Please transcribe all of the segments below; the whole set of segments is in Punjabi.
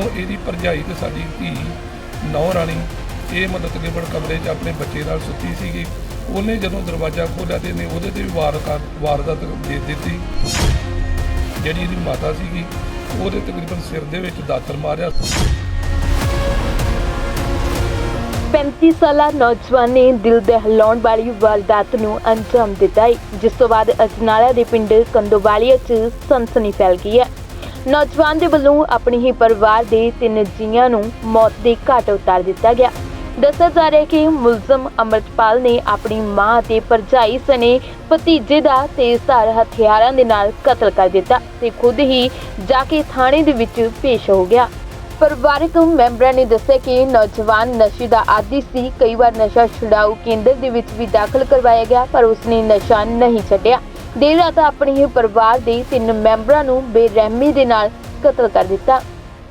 ਅੱਗੋਂ ਇਹਦੀ ਭਰਜਾਈ ਤੇ ਸਾਡੀ ਧੀ ਨੌ ਰਾਣੀ ਇਹ ਮਤਲਬ ਤਕਰੀਬਨ ਕਮਰੇ 'ਚ ਆਪਣੇ ਬੱਚੇ ਨਾਲ ਸੁੱਤੀ ਸੀਗੀ। ਉਹਨੇ ਜਦੋਂ ਦਰਵਾਜ਼ਾ ਖੋਲ੍ਹਿਆ ਤੇ ਨੇ ਉਹਦੇ ਤੇ ਵੀ ਵਾਰ ਵਾਰਦਾਤ ਦੇ ਦਿੱਤੀ। ਜਿਹੜੀ ਇਹਦੀ ਮਾਤਾ ਸੀਗੀ, ਉਹਦੇ ਤਕਰੀਬਨ ਸਿਰ ਦੇ ਵਿੱਚ ਦਾਤਰ ਮਾਰਿਆ। 35 ਸਾਲਾ ਨੌਜਵਾਨ ਨੇ ਦਿਲ ਦਹਿਲਾਉਣ ਵਾਲੀ ਵਾਰਦਾਤ ਨੂੰ ਅੰਜਾਮ ਦਿੱਤਾ। ਹੈ ਜਿਸ ਤੋਂ ਬਾਅਦ ਅਜਨਾਲਾ ਦੇ ਪਿੰਡ ਕੰਦੋਵਾਲੀਆ 'ਚ ਸਨਸਨੀ ਫੈਲ ਗਈ ਹੈ। ਨੌਜਵਾਨ ਦੇ ਵੱਲੋਂ ਆਪਣੇ ਹੀ ਪਰਿਵਾਰ ਦੇ ਤਿੰਨ ਜੀਆਂ ਨੂੰ ਮੌਤ ਦੇ ਘਾਟ ਉਤਾਰ ਦਿੱਤਾ ਗਿਆ। ਦੱਸਿਆ ਜਾ ਰਿਹਾ ਹੈ ਕਿ ਮੁਲਜ਼ਮ ਅਮਰਤਪਾਲ ਨੇ ਆਪਣੀ ਮਾਂ ਅਤੇ ਭਰਜਾਈ ਸਣੇ ਭਤੀਜੇ ਦਾ ਤੇਜ਼ਧਾਰ ਹਥਿਆਰਾਂ ਦੇ ਨਾਲ ਕਤਲ ਕਰ ਦਿੱਤਾ ਤੇ ਖੁਦ ਹੀ ਜਾ ਕੇ ਥਾਣੇ ਦੇ ਵਿੱਚ ਪੇਸ਼ ਹੋ ਗਿਆ। ਪਰਿਵਾਰਕ ਮੈਂਬਰਾਂ ਨੇ ਦੱਸਿਆ ਕਿ ਨੌਜਵਾਨ ਨਸ਼ੇ ਦਾ ਆਦੀ ਸੀ। ਕਈ ਵਾਰ ਨਸ਼ਾ ਛੁਡਾਊ ਕੇਂਦਰ ਦੇ ਵਿੱਚ ਵੀ ਦਾਖਲ ਕਰਵਾਇਆ ਗਿਆ, ਪਰ ਉਸਨੇ ਨਸ਼ਾ ਨਹੀਂ ਛੱਡਿਆ। ਦੇਰ ਰਾਤ ਆਪਣੇ ਹੀ ਪਰਿਵਾਰ ਦੇ ਤਿੰਨ ਮੈਂਬਰਾਂ ਨੂੰ ਬੇਰਹਿਮੀ ਦੇ ਨਾਲ ਕਤਲ ਕਰ ਦਿੱਤਾ।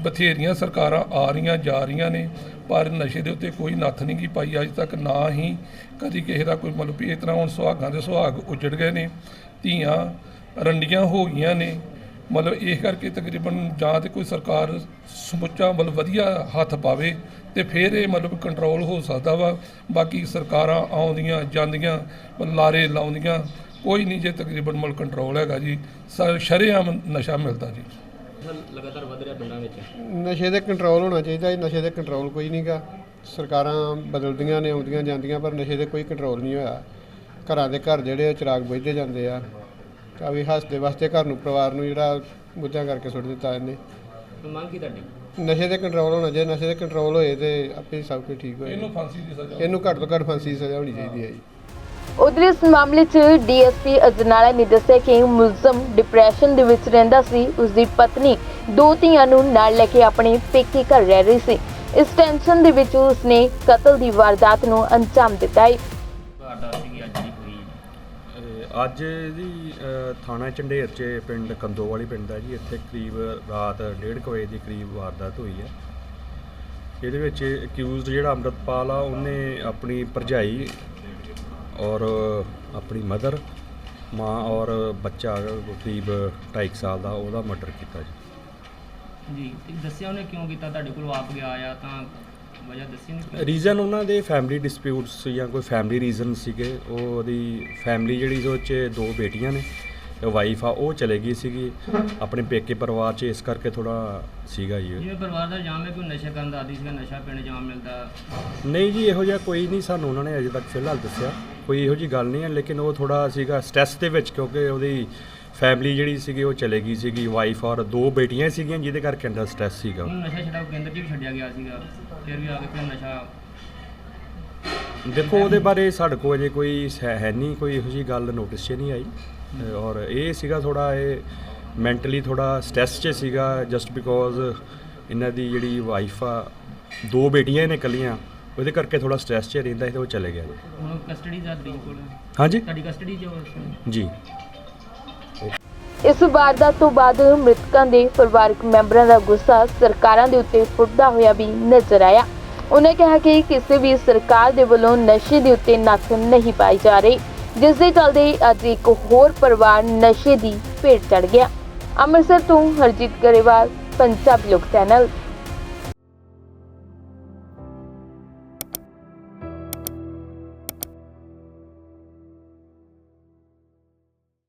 ਬਥੇਰੀਆਂ ਸਰਕਾਰਾਂ ਆ ਰਹੀਆਂ, ਜਾ ਰਹੀਆਂ ਨੇ, ਪਰ ਨਸ਼ੇ ਦੇ ਉੱਤੇ ਕੋਈ ਨੱਥ ਨਹੀਂ ਗੀ ਪਾਈ। ਅੱਜ ਤੱਕ ਨਾ ਹੀ ਕਦੀ ਕਿਸੇ ਦਾ ਕੋਈ ਮਤਲਬ ਵੀ ਇਸ ਤਰ੍ਹਾਂ ਹੁਣ ਸੁਹਾਗਾਂ ਦੇ ਸੁਹਾਗ ਉਜੜ ਗਏ ਨੇ, ਧੀਆਂ ਰੰਡੀਆਂ ਹੋ ਗਈਆਂ ਨੇ। ਮਤਲਬ ਇਸ ਕਰਕੇ ਤਕਰੀਬਨ ਜਾਂ ਤੇ ਕੋਈ ਸਰਕਾਰ ਸਮੁੱਚਾ ਮਤਲਬ ਵਧੀਆ ਹੱਥ ਪਾਵੇ ਤੇ ਫਿਰ ਇਹ ਮਤਲਬ ਕੰਟਰੋਲ ਹੋ ਸਕਦਾ ਵਾ। ਬਾਕੀ ਸਰਕਾਰਾਂ ਆਉਂਦੀਆਂ, ਜਾਂਦੀਆਂ ਲਾਰੇ ਲਾਉਂਦੀਆਂ, ਕੋਈ ਨਹੀਂ ਜੇ ਤਕਰੀਬਨ ਮਤਲਬ ਕੰਟਰੋਲ ਹੈਗਾ ਜੀ। ਸ- ਸ਼ਰੇਆਮ ਨਸ਼ਾ ਮਿਲਦਾ ਜੀ। ਲਗਾਤਾਰ ਵਧ ਰਿਹਾ ਪਿੰਡਾਂ ਵਿੱਚ? ਨਸ਼ੇ ਤੇ ਕੰਟਰੋਲ ਹੋਣਾ ਚਾਹੀਦਾ ਇਹ ਨਸ਼ੇ ਤੇ ਕੰਟਰੋਲ ਕੋਈ ਨਹੀਂਗਾ ਸਰਕਾਰਾਂ ਬਦਲਦੀਆਂ ਨੇ ਆਉਂਦੀਆਂ ਜਾਂਦੀਆਂ ਪਰ ਨਸ਼ੇ ਤੇ ਕੋਈ ਕੰਟਰੋਲ ਨਹੀਂ ਹੋਇਆ। ਘਰਾਂ ਦੇ ਘਰ ਜਿਹੜੇ ਚਿਰਾਗ ਬੁਝਦੇ ਜਾਂਦੇ ਆ। ਤਾਂ ਵੀ ਹੱਸਦੇ ਵਾਸਤੇ ਘਰ ਨੂੰ ਪਰਿਵਾਰ ਨੂੰ ਜਿਹੜਾ ਬੁੱਝਾਂ ਕਰਕੇ ਸੁੱਟ ਦਿੱਤਾ ਇਹਨੇ। ਤੇ ਮੰਗ ਕੀ ਤੁਹਾਡੀ? ਨਸ਼ੇ ਤੇ ਕੰਟਰੋਲ ਹੋਣਾ ਜੇ ਨਸ਼ੇ ਤੇ ਕੰਟਰੋਲ ਹੋਏ ਤੇ ਆਪੇ ਸਭ ਕੁਝ ਠੀਕ ਹੋਏ। ਇਹਨੂੰ ਫਾਂਸੀ ਦੀ ਸਜ਼ਾ। ਇਹਨੂੰ ਘੱਟ ਤੋਂ ਘੱਟ ਫਾਂਸੀ ਦੀ ਸਜ਼ਾ ਹੋਣੀ ਚਾਹੀਦੀ ਹੈ ਜੀ। ਉਧਰ ਇਸ ਮਾਮਲੇ 'ਚ ਡੀਐਸਪੀ ਅਜਨਾਲਾ ਨੇ ਦੱਸਿਆ ਕਿ ਮੁਲਜ਼ਮ ਡਿਪਰੈਸ਼ਨ ਦੇ ਵਿੱਚ ਰਹਿੰਦਾ ਸੀ। ਉਸ ਦੀ ਪਤਨੀ ਦੋ ਧੀਆਂ ਨੂੰ ਨਾਲ ਲੈ ਕੇ ਆਪਣੇ ਪੇਕੇ ਘਰ ਰਹਿ ਰਹੀ ਸੀ। ਇਸ ਟੈਨਸ਼ਨ ਦੇ ਵਿੱਚ ਉਸਨੇ ਕਤਲ ਦੀ ਵਾਰਦਾਤ ਨੂੰ ਅੰਜਾਮ ਦਿੱਤਾ ਹੈ। ਸੀਗੀ ਅੱਜ ਦੀ ਹੋਈ ਅੱਜ ਥਾਣਾ ਚੰਡੇਰ ਚ ਪਿੰਡ ਕੰਦੋਵਾਲੀ ਪਿੰਡ ਦਾ ਜੀ। ਇੱਥੇ ਕਰੀਬ ਰਾਤ 1:30 ਵਜੇ ਦੀ ਕਰੀਬ ਵਾਰਦਾਤ ਹੋਈ ਹੈ। ਇਹਦੇ ਵਿੱਚ ਅਕਿਊਜ਼ਡ ਜਿਹੜਾ ਅੰਮ੍ਰਿਤਪਾਲ ਆ ਉਹਨੇ ਆਪਣੀ ਭਰਜਾਈ ਔਰ ਆਪਣੀ ਮਦਰ ਮਾਂ ਔਰ ਬੱਚਾ ਕਰੀਬ 2.5 ਸਾਲ ਦਾ ਉਹਦਾ ਮਰਡਰ ਕੀਤਾ ਜੀ। ਜੀ ਤੇ ਦੱਸਿਆ ਉਹਨੇ ਕਿਉਂ ਕੀਤਾ? ਤੁਹਾਡੇ ਕੋਲ ਆਪ ਗਿਆ ਆ ਤਾਂ ਵਜ੍ਹਾ ਦੱਸੀ ਨਹੀਂ ਰੀਜ਼ਨ ਉਹਨਾਂ ਦੇ ਫੈਮਿਲੀ ਡਿਸਪਿਊਟਸ ਜਾਂ ਕੋਈ ਫੈਮਿਲੀ ਰੀਜ਼ਨ ਸੀਗੇ ਉਹ ਉਹਦੀ ਫੈਮਿਲੀ ਜਿਹੜੀ ਉਹ 'ਚ ਦੋ ਬੇਟੀਆਂ ਨੇ ਵਾਈਫ ਆ ਉਹ ਚਲੇ ਗਈ ਸੀਗੀ। ਆਪਣੇ ਪੇਕੇ ਪਰਿਵਾਰ 'ਚ ਇਸ ਕਰਕੇ ਥੋੜਾ ਸੀਗਾ ਜੀ। ਜਿਵੇਂ ਪਰਿਵਾਰ ਦਾ ਇਲਜ਼ਾਮ ਹੈ ਕਿ ਉਹ ਨਸ਼ਾ ਕਰਨ ਦਾ ਆਦੀ ਸੀਗਾ ਨਸ਼ਾ ਪਿੰਡ ਜਾਮ ਮਿਲਦਾ। ਨਹੀਂ ਜੀ ਇਹੋ ਜਿਹਾ ਕੋਈ ਨਹੀਂ ਸਾਨੂੰ ਉਹਨਾਂ ਨੇ ਅਜੇ ਤੱਕ ਫਿਲਹਾਲ ਦੱਸਿਆ। ਕੋਈ ਇਹੋ ਜੀ ਗੱਲ ਨਹੀਂ ਹੈ ਲੇਕਿਨ ਉਹ ਥੋੜਾ ਸੀਗਾ ਸਟ੍ਰੈਸ ਦੇ ਵਿੱਚ ਕਿਉਂਕਿ ਉਹਦੀ ਫੈਮਿਲੀ ਜਿਹੜੀ ਸੀਗੀ ਉਹ ਚਲੇ ਗਈ ਸੀਗੀ ਵਾਈਫ ਔਰ ਦੋ ਬੇਟੀਆਂ ਸੀਗੀਆਂ ਜਿਹਦੇ ਕਰਕੇ ਅੰਦਰ ਸਟ੍ਰੈਸ ਸੀਗਾ। ਉਹਨੂੰ ਨਸ਼ਾ ਛਡਾਓ ਕੇਂਦਰ 'ਚ ਵੀ ਛੱਡਿਆ ਗਿਆ ਸੀਗਾ ਫਿਰ ਵੀ ਆ ਕੇ ਫਿਰ ਨਸ਼ਾ ਦੇਖੋ ਉਹਦੇ ਬਾਰੇ ਸਾਡੇ ਕੋਲ ਅਜੇ ਕੋਈ ਹੈ ਹੈ ਨਹੀਂ ਕੋਈ ਇਹੋ ਜੀ ਗੱਲ ਨੋਟਿਸ 'ਚ ਨਹੀਂ ਆਈ। ਅ, ਔਰ ਇਹ ਸੀਗਾ ਥੋੜਾ ਇਹ ਮੈਂਟਲੀ ਥੋੜਾ ਸਟ੍ਰੈਸ 'ਚ ਸੀਗਾ ਜਸਟ ਬਿਕੋਜ਼ ਇਹਨਾਂ ਦੀ ਜਿਹੜੀ ਵਾਈਫ ਆ ਦੋ ਬੇਟੀਆਂ ਨੇ ਇਕੱਲੀਆਂ ਉਹਦੇ ਕਰਕੇ ਥੋੜਾ ਸਟ੍ਰੈਸ 'ਚ ਰਹਿੰਦਾ ਸੀ ਤੇ ਉਹ ਚਲੇ ਗਿਆ ਜੀ। ਹੁਣ ਕਸਟਡੀ ਦਾ ਤੁਹਾਡੀ ਕੋਲ। ਹਾਂਜੀ? ਤੁਹਾਡੀ ਕਸਟਡੀ 'ਚ? ਜੀ। ਇਸ ਵਾਰਦਾਤ ਤੋਂ ਬਾਅਦ ਮ੍ਰਿਤਕਾਂ ਦੇ ਪਰਿਵਾਰਕ ਮੈਂਬਰਾਂ ਦਾ ਗੁੱਸਾ ਸਰਕਾਰਾਂ ਦੇ ਉੱਤੇ ਫੁੱਟਦਾ ਹੋਇਆ ਵੀ ਨਜ਼ਰ ਆਇਆ। ਉਹਨੇ ਕਿਹਾ ਕਿ ਕਿਸੇ ਵੀ ਸਰਕਾਰ ਦੇ ਵੱਲੋਂ ਨਸ਼ੇ ਦੇ ਉੱਤੇ ਨੱਥ ਨਹੀਂ ਪਾਈ ਜਾ ਰਹੀ ਜਿਸ ਦੇ ਚੱਲਦੇ ਅੱਜ ਇੱਕ ਹੋਰ ਪਰਿਵਾਰ ਨਸ਼ੇ ਦੀ ਭੇਟ ਚੜ ਗਿਆ। ਅੰਮ੍ਰਿਤਸਰ ਤੋਂ ਹਰਜੀਤ ਗਰੇਵਾਲ ਪੰਜਾਬੀ ਲੋਕ ਚੈਨਲ।